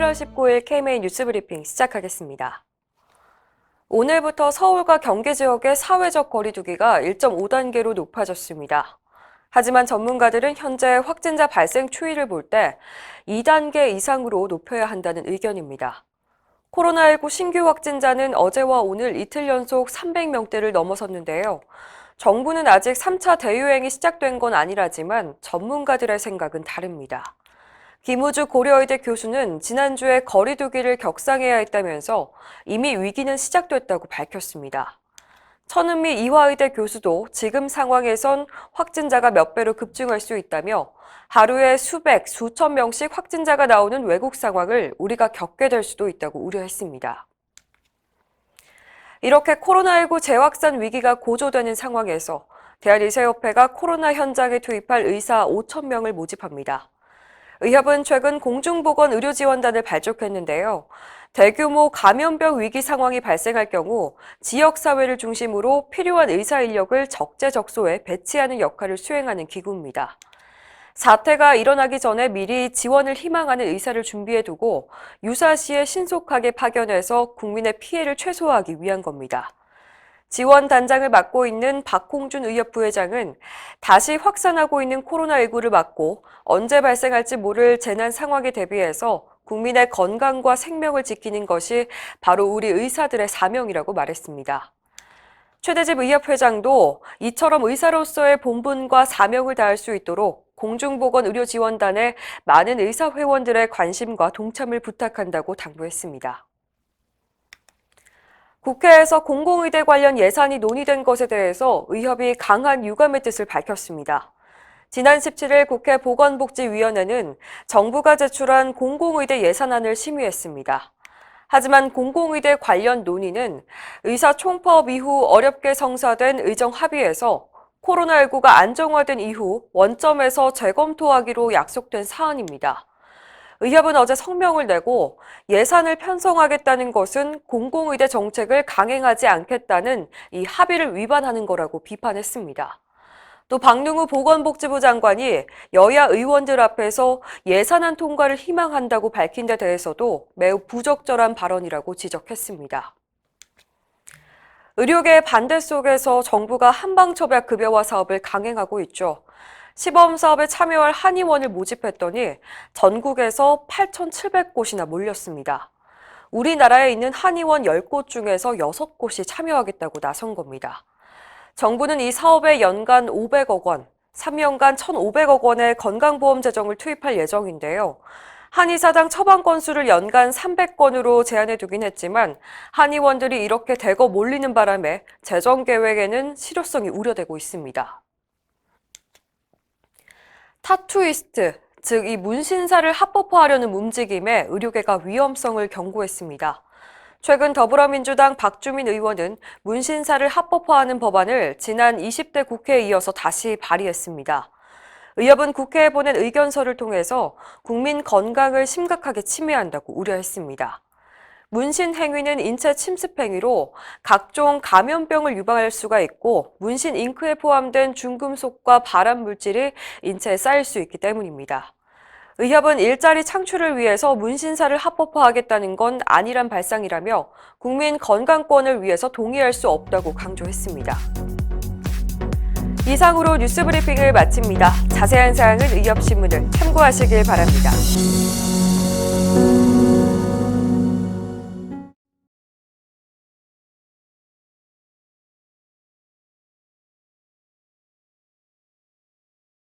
11월 19일 KMA 뉴스 브리핑 시작하겠습니다. 오늘부터 서울과 경기 지역의 사회적 거리두기가 1.5단계로 높아졌습니다. 하지만 전문가들은 현재 확진자 발생 추이를 볼 때 2단계 이상으로 높여야 한다는 의견입니다. 코로나19 신규 확진자는 어제와 오늘 이틀 연속 300명대를 넘어섰는데요. 정부는 아직 3차 대유행이 시작된 건 아니라지만 전문가들의 생각은 다릅니다. 김우주 고려의대 교수는 지난주에 거리두기를 격상해야 했다면서 이미 위기는 시작됐다고 밝혔습니다. 천은미 이화의대 교수도 지금 상황에선 확진자가 몇 배로 급증할 수 있다며 하루에 수백, 수천 명씩 확진자가 나오는 외국 상황을 우리가 겪게 될 수도 있다고 우려했습니다. 이렇게 코로나19 재확산 위기가 고조되는 상황에서 대한의사협회가 코로나 현장에 투입할 의사 5천 명을 모집합니다. 의협은 최근 공중보건 의료지원단을 발족했는데요. 대규모 감염병 위기 상황이 발생할 경우 지역사회를 중심으로 필요한 의사 인력을 적재적소에 배치하는 역할을 수행하는 기구입니다. 사태가 일어나기 전에 미리 지원을 희망하는 의사를 준비해두고 유사시에 신속하게 파견해서 국민의 피해를 최소화하기 위한 겁니다. 지원 단장을 맡고 있는 박홍준 의협 부회장은 다시 확산하고 있는 코로나19를 막고 언제 발생할지 모를 재난 상황에 대비해서 국민의 건강과 생명을 지키는 것이 바로 우리 의사들의 사명이라고 말했습니다. 최대집 의협 회장도 이처럼 의사로서의 본분과 사명을 다할 수 있도록 공중보건 의료지원단에 많은 의사 회원들의 관심과 동참을 부탁한다고 당부했습니다. 국회에서 공공의대 관련 예산이 논의된 것에 대해서 의협이 강한 유감의 뜻을 밝혔습니다. 지난 17일 국회 보건복지위원회는 정부가 제출한 공공의대 예산안을 심의했습니다. 하지만 공공의대 관련 논의는 의사 총파업 이후 어렵게 성사된 의정 합의에서 코로나19가 안정화된 이후 원점에서 재검토하기로 약속된 사안입니다. 의협은 어제 성명을 내고 예산을 편성하겠다는 것은 공공의대 정책을 강행하지 않겠다는 이 합의를 위반하는 거라고 비판했습니다. 또 박능우 보건복지부 장관이 여야 의원들 앞에서 예산안 통과를 희망한다고 밝힌 데 대해서도 매우 부적절한 발언이라고 지적했습니다. 의료계의 반대 속에서 정부가 한방첩약 급여화 사업을 강행하고 있죠. 시범 사업에 참여할 한의원을 모집했더니 전국에서 8,700곳이나 몰렸습니다. 우리나라에 있는 한의원 10곳 중에서 6곳이 참여하겠다고 나선 겁니다. 정부는 이 사업에 연간 500억 원, 3년간 1,500억 원의 건강보험 재정을 투입할 예정인데요. 한의사당 처방 건수를 연간 300건으로 제한해 두긴 했지만 한의원들이 이렇게 대거 몰리는 바람에 재정 계획에는 실효성이 우려되고 있습니다. 타투이스트, 즉 이 문신사를 합법화하려는 움직임에 의료계가 위험성을 경고했습니다. 최근 더불어민주당 박주민 의원은 문신사를 합법화하는 법안을 지난 20대 국회에 이어서 다시 발의했습니다. 의협은 국회에 보낸 의견서를 통해서 국민 건강을 심각하게 침해한다고 우려했습니다. 문신 행위는 인체 침습 행위로 각종 감염병을 유발할 수가 있고 문신 잉크에 포함된 중금속과 발암 물질이 인체에 쌓일 수 있기 때문입니다. 의협은 일자리 창출을 위해서 문신사를 합법화하겠다는 건 아니란 발상이라며 국민 건강권을 위해서 동의할 수 없다고 강조했습니다. 이상으로 뉴스 브리핑을 마칩니다. 자세한 사항은 의협신문을 참고하시길 바랍니다.